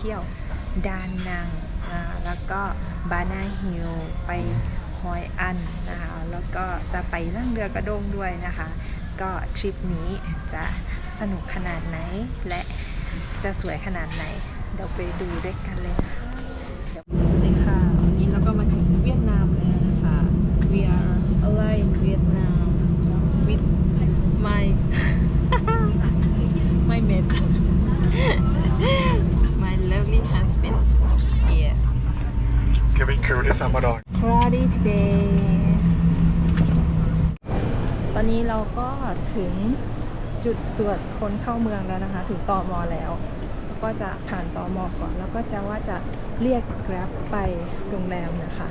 เที่ยวดานังนะแล้วก็บานาฮิลไปฮอยอันนะคะแล้วก็จะไปนั่งเรือกระดงด้วยนะคะ ก็ทริปนี้จะสนุกขนาดไหนและจะสวยขนาดไหน เดี๋ยวไปดูด้วยกันเลยนะคะเดี๋ยวสวัสดีค่ะ วันนี้เราก็มาถึงเวียดนามแล้วนะคะ we are alive in Vietnam with my my mate my lovely husband here Kevin Curtis Amador Party today ตอนนี้เราก็ถึงจุดตรวจคนเข้าเมืองแล้วนะคะ ถึงตอมอแล้วก็จะผ่านตอมอก่อน แล้วก็จะว่าจะเรียก Grab ไปโรงแรมนะคะ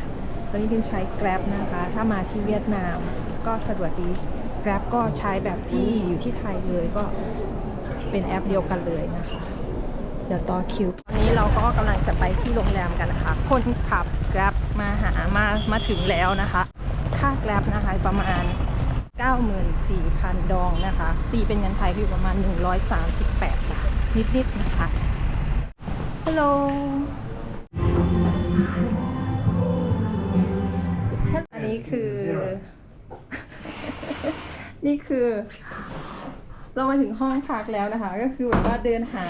ตอนนี้เป็นใช้ Grab นะคะ ถ้ามาที่เวียดนามก็สะดวกดี Grab ก็ใช้แบบที่อยู่ที่ไทยเลยก็เป็นแอปเดียวกันเลยนะคะ เดี๋ยวต่อคิวตอนนี้เราก็กำลังจะไปที่โรงแรมกันนะคะ คนขับ Grab มาหามามาถึงแล้วนะคะ ค่า Grab นะคะประมาณ 94,000 ดองนะคะ ตีเป็นเงินไทยก็อยู่ประมาณ 138 บาท นิด ๆ นะคะ ฮัลโหลอันนี้คือ นี่คือ เรามาถึงห้องพักแล้วนะคะ ก็คือแบบว่าเดินหา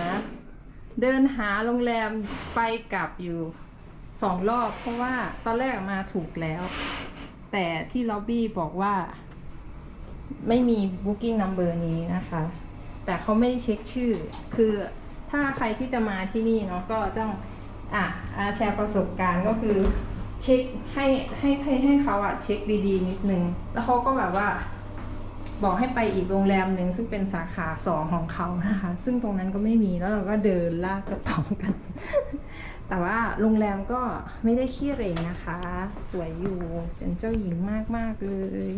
เดินหาโรงแรมไปกลับอยู่ สองรอบเพราะว่าตอนแรกมาถูกแล้ว แต่ที่ล็อบบี้บอกว่า ไม่มี booking number นี้นะคะ แต่เขาไม่เช็คชื่อ คือถ้าใครที่จะมาที่นี่เนาะก็ต้องอะอะแชร์ประสบการณ์ก็คือเช็คให้ให้ให้ให้เขาอะเช็คดีๆนิดนึง แล้วเขาก็แบบว่า บอกให้ไปอีกโรงแรมหนึ่งซึ่งเป็นสาขาสองของเขานะคะ ซึ่งตรงนั้นก็ไม่มีแล้วเราก็เดินลากกระเป๋ากัน แต่ว่าโรงแรมก็ไม่ได้ขี้เหร่นะคะ สวยอยู่เป็นเจ้าหญิงมากๆเลย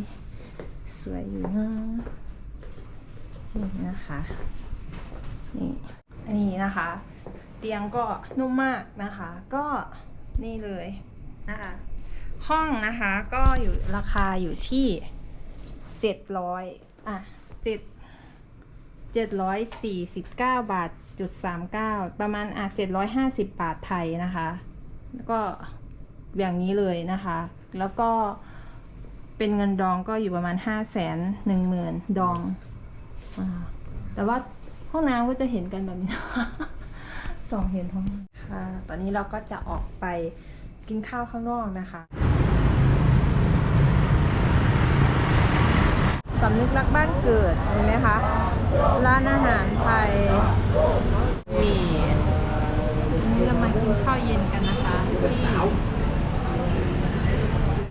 สวยอยู่นะนี่นะคะนี่อันนี้นะคะ เตียงก็นุ่มมากนะคะ ก็นี่เลยนะคะห้องนะคะก็อยู่ราคาอยู่ที่เจ็ดร้อยอะเจ็ดเจ็ดร้อยสี่สิบเก้าบาท จุดสามเก้าประมาณอะเจ็ดร้อยห้าสิบบาทไทยนะคะ แล้วก็อย่างนี้เลยนะคะ แล้วก็เป็นเงินดองก็อยู่ประมาณห้าแสนหนึ่งหมื่นดองอแต่ว่าห้องน้ำก็จะเห็นกันแบบนี้นะคะสองเห็นห้องค่ะ ตอนนี้เราก็จะออกไปกินข้าวข้างนอกนะคะ สำนึกรักบ้านเกิดเห็นไหมคะร้านอาหารไทยมีนี่เรามากินข้าวเย็นกันนะคะที่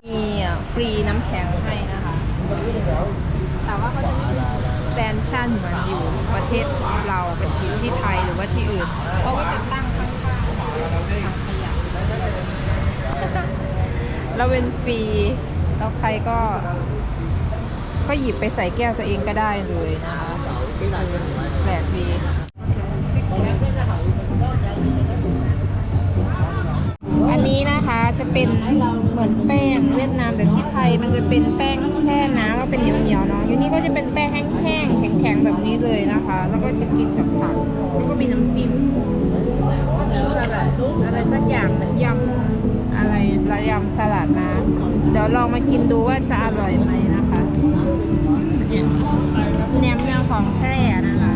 มีอะฟรีน้ำแข็งให้นะคะ แต่ว่าเขาจะไม่มีสแตนชั่นเหมือนอยู่ประเทศเราเป็นที่ที่ไทยหรือว่าที่อื่นเขาก็จะตั้งข้างๆถังขยะแล้วเป็นฟรีแล้วใครก็ ก็หยิบไปใส่แก้วตัวเองก็ได้เลยนะคะแปลกดีอันนี้นะคะจะเป็นเหมือนแป้งเวียดนามแต่ที่ไทยมันจะเป็นแป้งแช่น้ำก็เป็นเหนียวๆเนาะอยู่นี่ก็จะเป็นแป้งแห้งๆแข็งๆแบบนี้เลยนะคะ แล้วก็จะกินกับผักแล้วก็มีน้ำจิ้มมีสลัดอะไรสักอย่างเหมือนยำอะไรระยำสลัดนะ เดี๋ยวลองมากินดูว่าจะอร่อยไหมนะ แหนมเนืองของแพร่นะคะ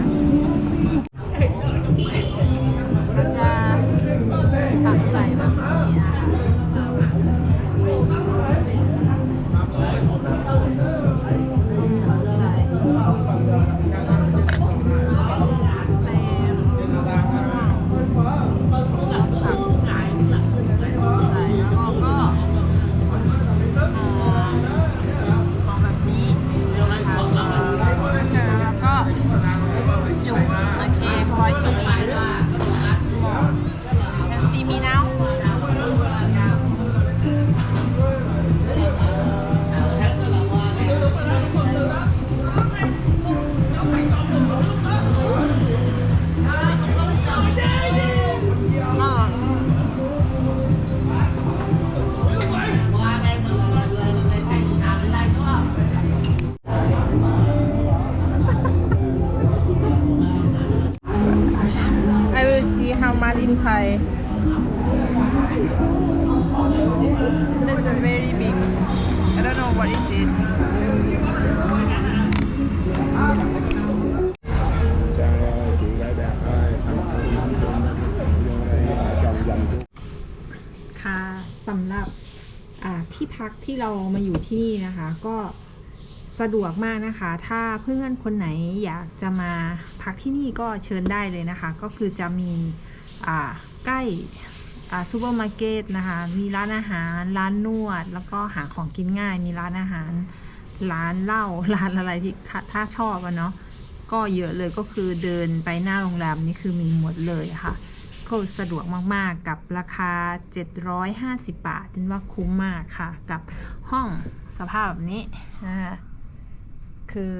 in Thai That's a very big I don't know what is this cha chị gái đẹp ơi vô đây chồng dành ค่ะสำหรับอ่าที่พักที่เรามาอยู่ที่นี่นะคะ ก็สะดวกมากนะคะ ถ้าเพื่อนคนไหนอยากจะมาพักที่นี่ก็เชิญได้เลยนะคะ ก็คือจะมีอ่า ใกล้ซูเปอร์มาร์เก็ตนะคะ มีร้านอาหาร ร้านนวด แล้วก็หาของกินง่าย มีร้านอาหาร ร้านเหล้า ร้านอะไรที่ถ้าถ้าชอบอะเนาะ ก็เยอะเลยก็คือเดินไปหน้าโรงแรมนี่คือมีหมดเลยค่ะ ก็สะดวกมากๆกับราคา 750 บาทเป็นว่าคุ้มมากค่ะ กับห้องสภาพแบบนี้นะคะคือ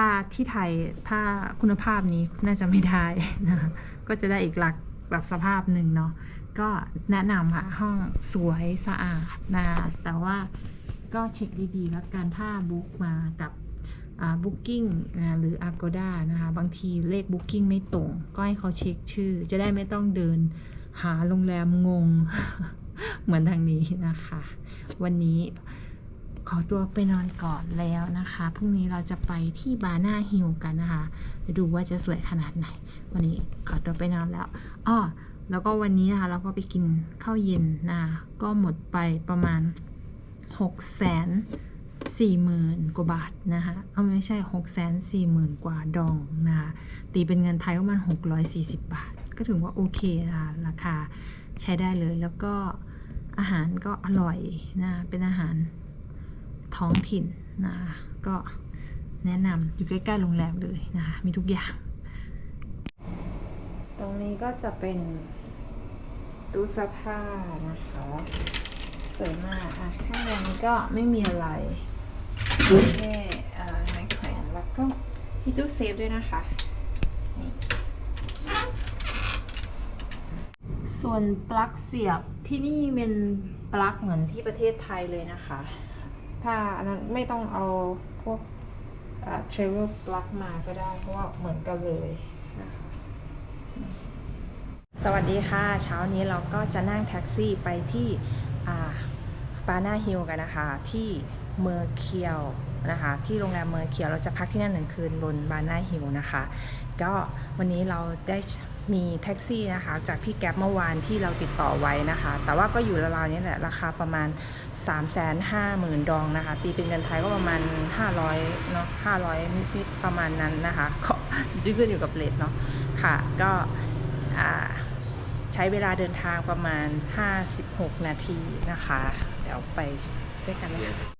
ถ้าที่ไทยถ้าคุณภาพนี้น่าจะไม่ได้นะคะก็จะได้อีกหลักแบบสภาพหนึ่งเนาะก็แนะนำค่ะ ห้องสวยสะอาดนะแต่ว่าก็เช็คดีๆ แล้วกันถ้าบุ๊กมากับบุ๊กิ้งหรือ Agoda นะคะ บางทีเลข Booking ไม่ตรง ก็ให้เขาเช็คชื่อ จะได้ไม่ต้องเดินหาโรงแรมงง เหมือนทางนี้นะคะ วันนี้ ขอตัวไปนอนก่อนแล้วนะคะพรุ่งนี้เราจะไปที่บาร์นาฮิลกันนะคะดูว่าจะสวยขนาดไหน วันนี้ขอตัวไปนอนแล้วอ้อแล้วก็วันนี้นะคะเราก็ไปกินข้าวเย็นนะะก็หมดไปประมาณ6แสนสี่หมื่นกว่าบาทนะคะเอาไม่ใช่หกแสนสี่หมื่นกว่าดองนะคะตีเป็นเงินไทยประมาณหกร้อยสี่สิบบาท ก็ถือว่าโอเคนะคะราคาใช้ได้เลยแล้วก็อาหารก็อร่อยนะเป็นอาหาร ท้องถิ่นนะก็แนะนำอยู่ใกล้ๆโรงแรมเลยนะคะมีทุกอย่าง ตรงนี้ก็จะเป็นตู้เสื้อผ้านะคะสวยมากอะข้างในนี้ก็ไม่มีอะไรแค่ไม้แขวนแล้วก็มีตู้เซฟด้วยนะคะนี่ส่วนปลั๊กเสียบที่นี่เป็นปลั๊กเหมือนที่ประเทศไทยเลยนะคะ ถ้าอันนั้นไม่ต้องเอาพวกเทรเวลปลั๊กมาก็ได้ เพราะว่าเหมือนกันเลยสวัสดีค่ะ เช้านี้เราก็จะนั่งแท็กซี่ไปที่ปานาฮิลกันนะคะ ที่เมอร์เคียวนะคะ ที่โรงแรมเมอร์เคียวเราจะพักที่นั่นหนึ่งคืนบนบานาฮิลนะคะ ก็วันนี้เราได้ มีแท็กซี่นะคะ จากพี่แก๊ปเมื่อวานที่เราติดต่อไว้นะคะ แต่ว่าก็อยู่ราวๆนี้แหละ ราคาประมาณ 3 5 0 0 0 0 ดองนะคะ ตีเป็นเงินไทยก็ประมาณ 500เนาะ500นิดๆประมาณนั้นนะคะก็ขึ้นอยู่กับเลทเนาะค่ะ ก็ใช้เวลาเดินทางประมาณ 56 นาทีนะคะ เดี๋ยวไปด้วยกันเลย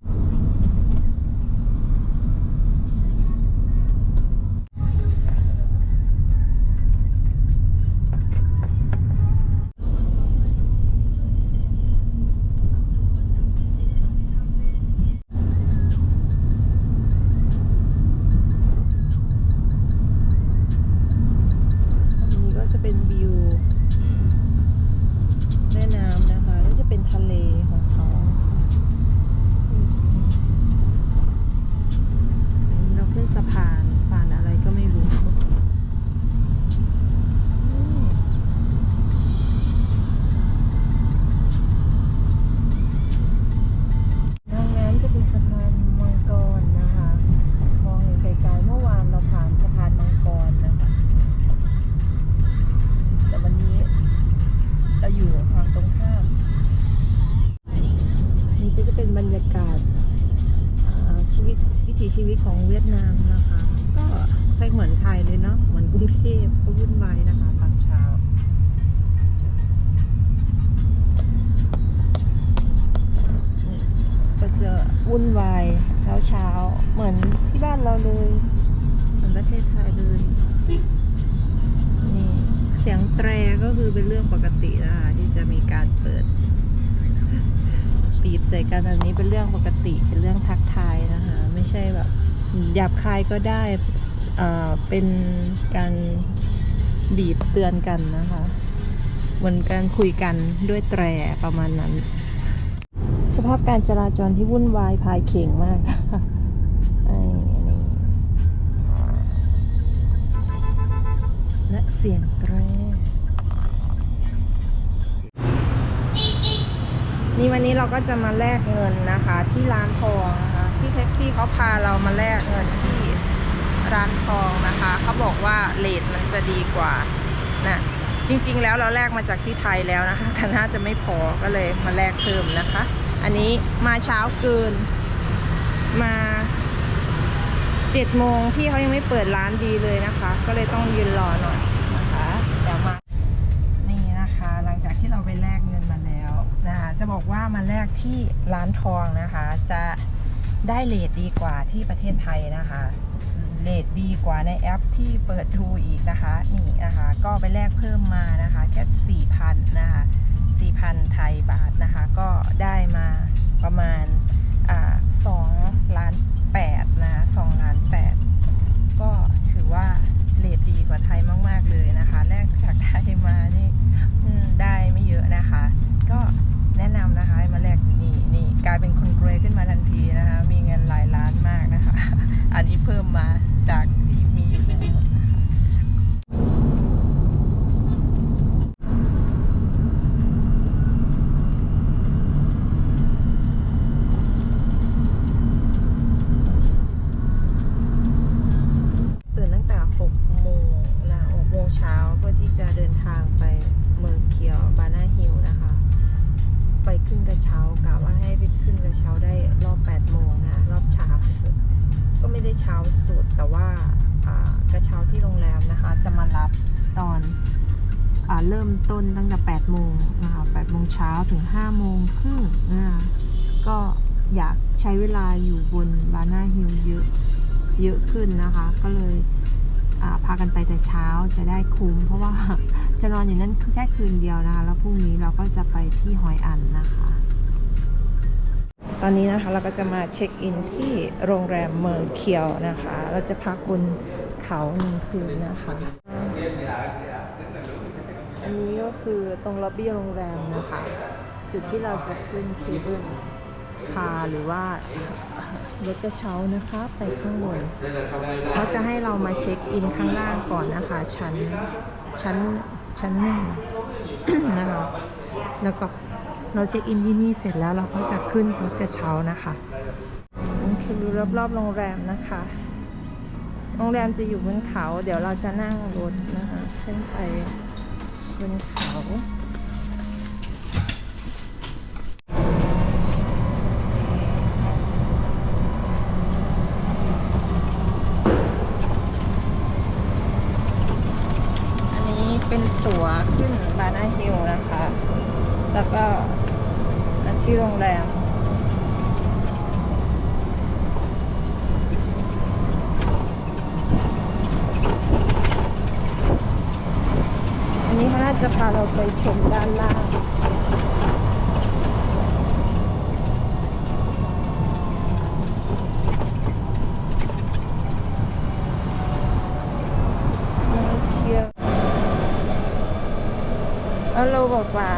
บรรยากาศชีวิตวิถีชีวิตของเวียดนามนะคะ ก็คล้ายเหมือนไทยเลยเนาะเหมือนกรุงเทพก็วุ่นวายนะคะตอนเช้าก็จะวุ่นวายเช้าเช้าเหมือนที่บ้านเราเลยเหมือนประเทศไทยเลยนี่เสียงแตรก็คือเป็นเรื่องปกตินะคะที่จะมีการเปิด บีบใส่กันแบบนี้เป็นเรื่องปกติเป็นเรื่องทักทายนะคะ ไม่ใช่แบบหยาบคายก็ได้เป็นการบีบเตือนกันนะคะเหมือนการคุยกันด้วยแตรประมาณนั้น สภาพการจราจรที่วุ่นวายพายเข่งมากไอ้นี่และเสียงแตร นี่วันนี้เราก็จะมาแลกเงินนะคะ ที่ร้านทองนะคะที่แท็กซี่เขาพาเรามาแลกเงินที่ร้านทองนะคะเขาบอกว่าเลทมันจะดีกว่านะจริง ๆ แล้วเราแลกมาจากที่ไทยแล้วนะคะแต่น่าจะไม่พอก็เลยมาแลกเพิ่มนะคะ อันนี้มาเช้าเกินมาเจ็ดโมงพี่เขายังไม่เปิดร้านดีเลยนะคะ ก็เลยต้องยืนรอหน่อย บอกว่ามาแลกที่ร้านทองนะคะ จะได้เลทดีกว่าที่ประเทศไทยนะคะเลทดีกว่าในแอปที่เปิดทูอีกนะคะ นี่นะคะ ก็ไปแลกเพิ่มมานะคะ แค่สี่พันนะคะสี่พันไทยบาทนะคะ ก็ได้มาประมาณอ่า เช้าสุด แต่ว่ากระเช้าที่โรงแรมนะคะ จะมารับตอนอเริ่มต้นตั้งแต่8โมงนะคะ8โมงเช้าถึง5โมงครึ่งนะก็อยากใช้เวลาอยู่บนบานาฮิลเยอะเยอะขึ้นนะคะ ก็เลยพากันไปแต่เช้าจะได้คุ้ม เพราะว่าจะนอนอยู่นั่นแค่คืนเดียวนะคะ แล้วพรุ่งนี้เราก็จะไปที่หอยอันนะคะ ตอนนี้นะคะเราก็จะมาเช็คอินที่โรงแรมเมืองเคียวนะคะ เราจะพักบนเขาหนึ่งคืนนะคะ อันนี้ก็คือตรงล็อบบี้โรงแรมนะคะ จุดที่เราจะขึ้นเคเบิลคาร์หรือว่ารถกระเช้านะคะไปข้างบนเขาจะให้เรามาเช็คอินข้างล่างก่อนนะคะ ชั้นชั้นชั้นหนึ่งนะคะแล้วก็ เราเช็คอินที่นี่เสร็จแล้วเราก็จะขึ้นรถกระเช้านะคะนี่คือรอบๆโรงแรมนะคะ โรงแรมจะอยู่บนเขา เดี๋ยวเราจะนั่งรถนะคะขึ้นไปบนเขา อันนี้เป็นตั๋วขึ้นบานาฮิลนะคะ แล้วก็อันที่โรงแรม อันนี้ เราไปชมด้านล่างเที่ยวฮัลโลบอกว่า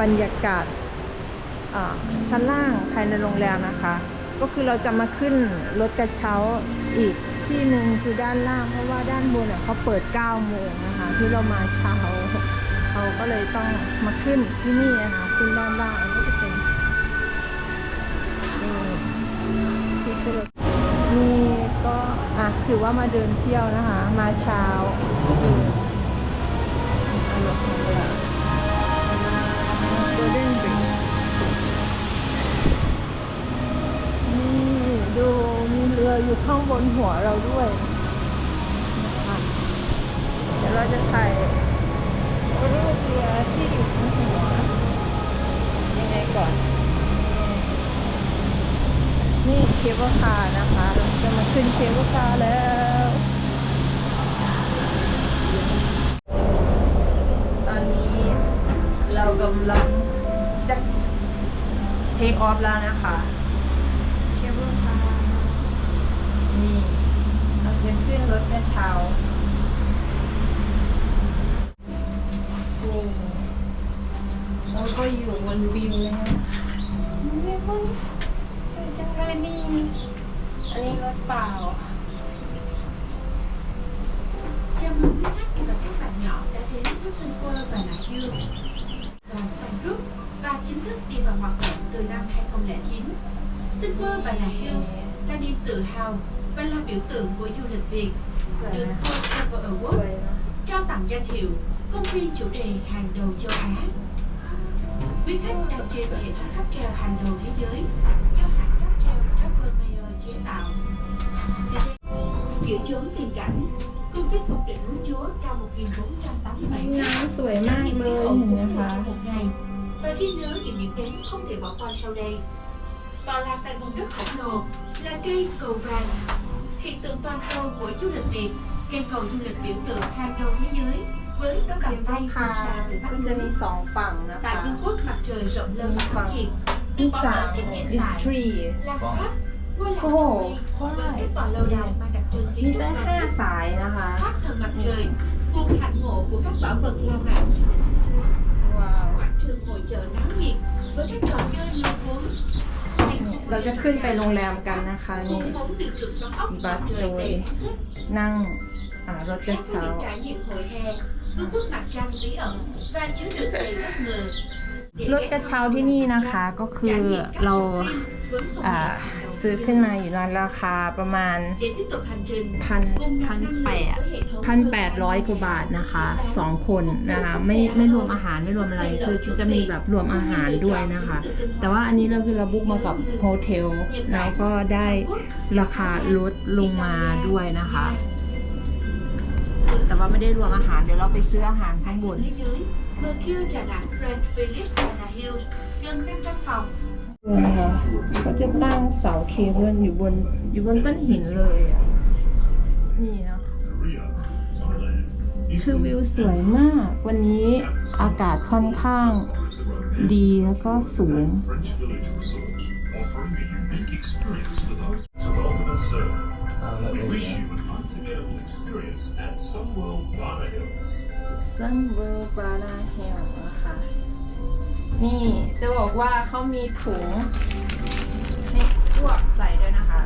บ รรยากาศชั้นล่างภายในโรงแรมนะคะ ก็คือเราจะมาขึ้นรถกระเช้าอีกที่หนึ่งคือด้านล่างเพราะว่าด้านบนเนี่ยเขาเปิด 9 โมงนะคะที่เรามาเช้าเขาก็เลยต้องมาขึ้นที่นี่นะคะขึ้นด้านล่างก็จะเป็นนี่ที่ขึ้นรถนี่ก็อะถือว่ามาเดินเที่ยวนะคะ มาเช้าอือารมณ์ นี่ดูมีเรืออยู่ข้างบนหัวเราด้วย เดี๋ยวเราจะถ่ายรูปเรือที่อยู่บนหัว ยังไงก่อน นี่เคเบิลคาร์นะคะ เราจะมาขึ้นเคเบิลคาร์แล้วตอนนี้เรากำลัง ทคออฟแล้วนะคะเคเบิลคาร์นี่เราจะขึ้นรถกระเช้านี่เราก็อยู่บนวิวแล้วนี่คนสวยจังเลยนี่ อันนี้รถเปล่า Chào mừng quý khách và các bạn nhỏ đã đến với Sun World và Nại Dương. Đoàn 2009. Shipper và là Hills là niềm tự hào và là biểu tượng của du lịch Việt, được World Travel Award trao tặng danh hiệu công viên chủ đề hàng đầu châu Á. Quý khách đang trên hệ thống cáp treo hàng đầu thế giới do hãng cáp treo Travel Mayer chế tạo. Kiểu chốn tình cảnh công chất phục đỉnh núi chúa cao 1487 mét. Nó sủi mát mơ hình như hả? và ghi nhớ những điểm đến không thể bỏ qua sau đây. Tọa lạc tại vùng đất khổng lồ là cây cầu vàng, hiện tượng toàn cầu của du lịch Việt, cây cầu du lịch biểu tượng hàng đầu thế giới với đôi เค bàn เบิ tay ล từ คา xa ร์ từ ก็ Bắc จะมี Núi. สองฝั่งนะคะ Tại vương quốc mặt trời rộng lớn và phát triển, มี được bảo สาม vệ trên hiện is tại three là tháp ngôi làng Ồ, Đông Tây với cái tòa lâu đài mang đặc trưng มี kiến trúc ตั้ง Đông ห้า Tây. สายนะคะ tháp thần mặt trời vùng hạnh ngộ của các bảo vật La Mã ว้าว quảng trường hội chợ náo nhiệt với các trò chơi lôi cuốn เราจะขึ้นไปโรงแรมกันนะคะนี่ Cung bóng được trượt xoắn ốc Bà mặt trời tôi đầy thách thức นั่งอ่ารถกระ các khu เช้า vực trải nghiệm hội hè với bức mặt trăng bí ẩn và chứa đựng đầy bất ngờ รถกระเช้าที่นี่นะคะก็คือเราซื้อขึ้นมาอยู่ในราคาประมาณพันพันแปดพันแปดร้อยกว่าบาทนะคะสองคนนะคะไม่ไม่รวมอาหารไม่รวมอะไรคือจะมีแบบรวมอาหารด้วยนะคะ แต่ว่าอันนี้เราคือเราบุ๊กมากับโฮเทลแล้วก็ได้ราคาลดลงมาด้วยนะคะ แต่ว่าไม่ได้รวมอาหารเดี๋ยวเราไปซื้ออาหารข้างบน Mercure Đà Nẵng Grand Village Đà Hills gần 500 phòng นะคะก็จะตั้งเสาเคเบิลอยู่บนอยู่บนต้นหินเลยอะนี่เนาะคือวิวสวยมาก วันนี้อากาศค่อนข้างดีแล้วก็สูง French Village Resort, offering a unique experience for those to welcome and serve. We wish you an unforgettable experience at Sunworld Ghana Hills. ซันเวลบานาเฮลนะคะ นี่จะบอกว่าเขามีถุงให้พวกใส่ด้วยนะคะ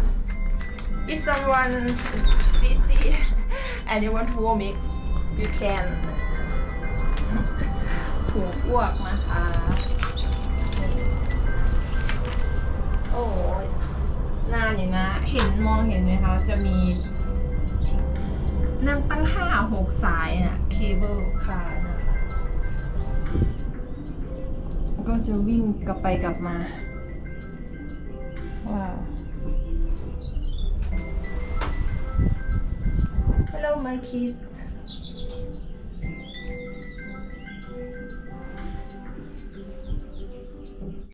if someone busy and you want to warm it you can ถุงอ้วกนะคะโอ้ยนานอยู่นะ เห็นมองเห็นไหมคะ จะมี นั่งตั้งห้าหกสายน่ะ เคเบิลคาร์นะคะก็จะวิ่งกลับไปกลับมาว้าว Hello my kid